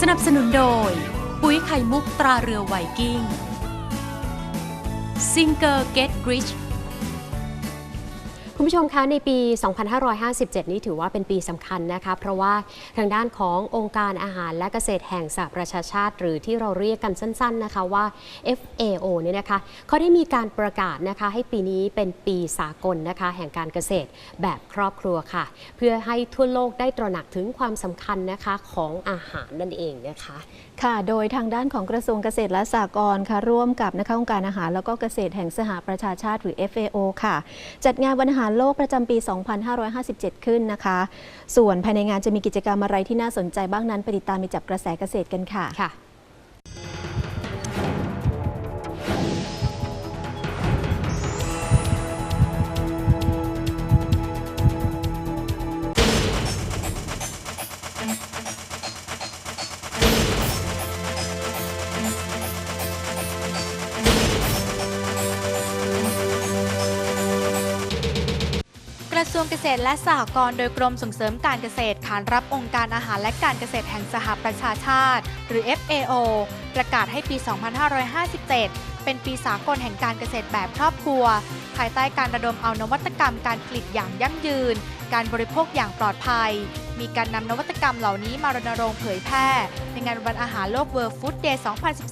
สนับสนุนโดย ปุ๋ยไข่มุกตราเรือไวกิ้งซิงเกอร์เกตกริช คุณผู้ชมคะในปี 2557 นี้ถือว่าเป็นปีสำคัญนะคะ เพราะว่าทางด้านขององค์การอาหารและเกษตรแห่งสหประชาชาติ หรือที่เราเรียกกันสั้น ๆนะคะว่า FAO เนี่ยนะคะเขาได้มีการประกาศนะคะให้ปีนี้เป็นปีสากลนะคะแห่งการเกษตรแบบครอบครัวค่ะ เพื่อให้ทั่วโลกได้ตระหนักถึงความสำคัญนะคะของอาหารนั่นเองนะคะค่ะ โดยทางด้านของกระทรวงเกษตรและสหกรณ์ค่ะร่วมกับนะคะองค์การอาหารแล้วก็เกษตรแห่งสหประชาชาติหรือ FAO ค่ะ จัดงานวันอาหารโลกประจำปี 2557 ขึ้นนะคะ ส่วนภายในงานจะมีกิจกรรมอะไรที่น่าสนใจบ้างนั้นไปติดตามไปจับกระแสเกษตรกันค่ะค่ะ ทรวงเกษตรและสหกรณ์โดยกรมส่งเสริมการเกษตรขานรับองค์การอาหารและการเกษตรแห่งสหประชาชาติ หรือ FAO ประกาศให้ปี 2557 เป็นปีสากลแห่งการเกษตรแบบครอบครัว ภายใต้การระดมเอานวัตกรรมการผลิตอย่างยั่งยืน การบริโภคอย่างปลอดภัย มีการนำนวัตกรรมเหล่านี้มารณรงค์เผยแพร่ ในงานวันอาหารโลก World Food Day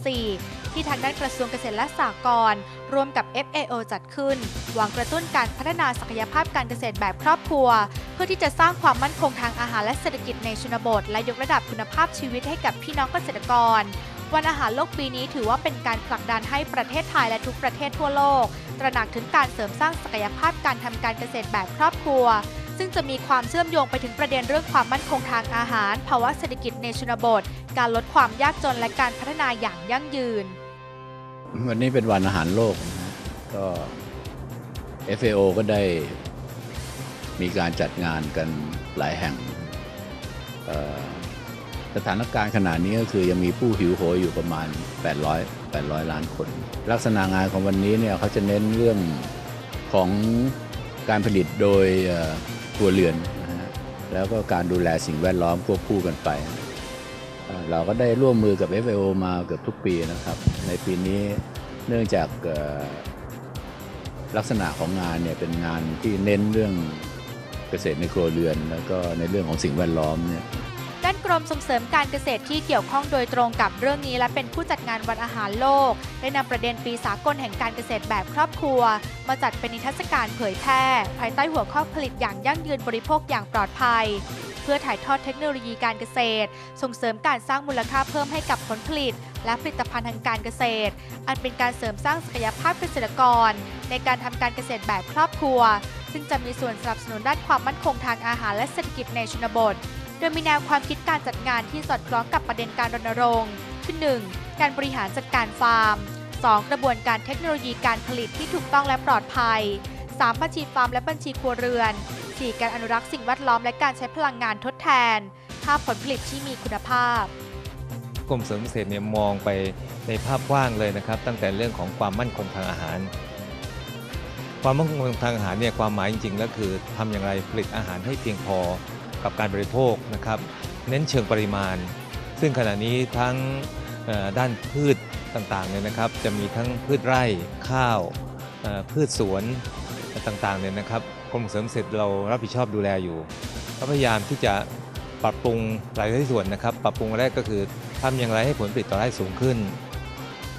2014 ที่ทางด้านกระทรวงเกษตรและสหกรณ์ร่วมกับ FAO จัดขึ้น หวังกระตุ้นการพัฒนาศักยภาพการเกษตรแบบครอบครัว เพื่อที่จะสร้างความมั่นคงทางอาหารและเศรษฐกิจในชนบท และยกระดับคุณภาพชีวิตให้กับพี่น้องเกษตรกร วันอาหารโลกปีนี้ถือว่าเป็นการผลักดันให้ประเทศไทยและทุกประเทศทั่วโลก ตระหนักถึงการเสริมสร้างศักยภาพการทำการเกษตรแบบครอบครัวซึ่งจะมีความเชื่อมโยงไปถึงประเด็นเรื่องความมั่นคงทางอาหาร ภาวะเศรษฐกิจในชนบท การลดความยากจนและการพัฒนาอย่างยั่งยืน วันนี้เป็นวันอาหารโลกนะก็ FAO ก็ได้มีการจัดงานกันหลายแห่ง สถานการณ์ขณะนี้ก็คือยังมีผู้หิวโหยอยู่ประมาณ 800 800 ล้านคน ลักษณะงานของวันนี้เนี่ยเขาจะเน้นเรื่องของการผลิตโดยเอ่อครัวเรือนนะฮะแล้วก็การดูแลสิ่งแวดล้อมควบคู่กันไป เราก็ได้ร่วมมือกับ FAO มาเกือบทุกปีนะครับ ในปีนี้เนื่องจากลักษณะของงานเนี่ยเป็นงานที่เน้นเรื่องเกษตรในครัวเรือน แล้วก็ในเรื่องของสิ่งแวดล้อมเนี่ยด้านกรมส่งเสริมการเกษตรที่เกี่ยวข้องโดยตรงกับเรื่องนี้และเป็นผู้จัดงานวันอาหารโลก ได้นำประเด็นปีสากลแห่งการเกษตรแบบครอบครัว มาจัดเป็นนิทรรศการเผยแพร่ ภายใต้หัวข้อผลิตอย่างยั่งยืนบริโภคอย่างปลอดภัย เพื่อถ่ายทอดเทคโนโลยีการเกษตร ส่งเสริมการสร้างมูลค่าเพิ่มให้กับผลผลิต และผลิตภัณฑ์ทางการเกษตร อันเป็นการเสริมสร้างศักยภาพเกษตรกร ในการทำการเกษตรแบบครอบครัว ซึ่งจะมีส่วนสนับสนุนด้านความมั่นคงทางอาหารและเศรษฐกิจในชนบท โดยมีแนวความคิดการจัดงานที่สอดคล้องกับประเด็นการรณรงค์คือ 1. การบริหารจัดการฟาร์ม 2. กระบวนการเทคโนโลยีการผลิตที่ถูกต้องและปลอดภัย 3. บัญชีฟาร์มและบัญชีครัวเรือน 4. การอนุรักษ์สิ่งแวดล้อมและการใช้พลังงานทดแทน 5. ผลผลิตที่มีคุณภาพ กรมเสริมเกษตรเนี่ยมองไปในภาพกว้างเลยนะครับ ตั้งแต่เรื่องของความมั่นคงทางอาหาร ความมั่นคงทางอาหารเนี่ยความหมายจริงๆแล้วคือทำอย่างไรผลิตอาหารให้เพียงพอกับการบริโภคนะครับ เน้นเชิงปริมาณ ซึ่งขณะนี้ทั้งด้านพืชต่างๆเนี่ยนะครับ จะมีทั้งพืชไร่ข้าวพืชสวนต่างๆเนี่ยนะครับ กรมเสริมเกษตรเรารับผิดชอบดูแลอยู่ก็พยายามที่จะปรับปรุงหลายส่วนนะครับ ปรับปรุงแรกก็คือทำอย่างไรให้ผลผลิตต่อไร่สูงขึ้น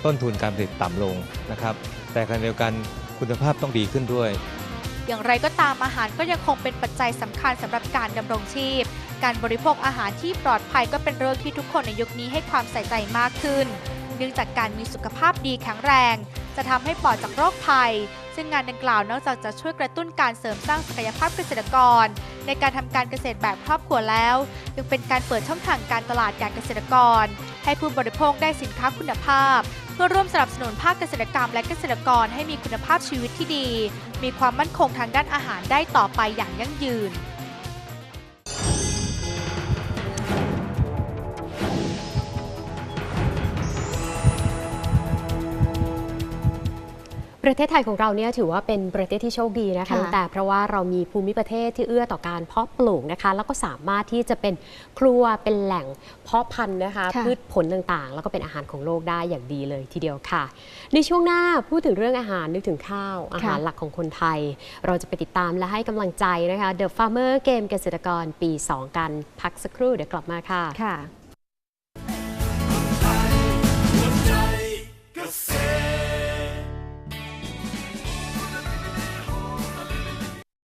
ต้นทุนการผลิตต่ำลงนะครับ แต่ขณะเดียวกันคุณภาพต้องดีขึ้นด้วย อย่างไรก็ตามอาหารก็ยังคงเป็นปัจจัยสำคัญสำหรับการดำรงชีพ การบริโภคอาหารที่ปลอดภัยก็เป็นเรื่องที่ทุกคนในยุคนี้ให้ความใส่ใจมากขึ้น เนื่องจากการมีสุขภาพดีแข็งแรง จะทำให้ปลอดจากโรคภัย ซึ่งงานดังกล่าวนอกจากจะช่วยกระตุ้นการเสริมสร้างศักยภาพเกษตรกร ในการทำการเกษตรแบบครอบครัวแล้วยังเป็นการเปิดช่องทางการตลาดแก่เกษตรกร ให้ผู้บริโภคได้สินค้าคุณภาพ เพื่อร่วมสนับสนุนภาคเกษตรกรรมและเกษตรกรให้มีคุณภาพชีวิตที่ดี มีความมั่นคงทางด้านอาหารได้ต่อไปอย่างยั่งยืน ประเทศไทยของเราเนี่ยถือว่าเป็นประเทศที่โชคดีนะคะคะแต่เพราะว่าเรามีภูมิประเทศที่เอื้อต่อการเพาะปลูกนะคะ แล้วก็สามารถที่จะเป็นครัวเป็นแหล่งเพาะพันธุ์นะคะคะพืชผลต่างๆ แล้วก็เป็นอาหารของโลกได้อย่างดีเลยทีเดียวค่ะ ในช่วงหน้าพูดถึงเรื่องอาหารนึกถึงข้าว อาหารหลักของคนไทย เราจะไปติดตามและให้กำลังใจนะคะ The Farmer Game เกษตรกรปี 2 กันพักสักครู่เดี๋ยวกลับมาค่ะค่ะ Cause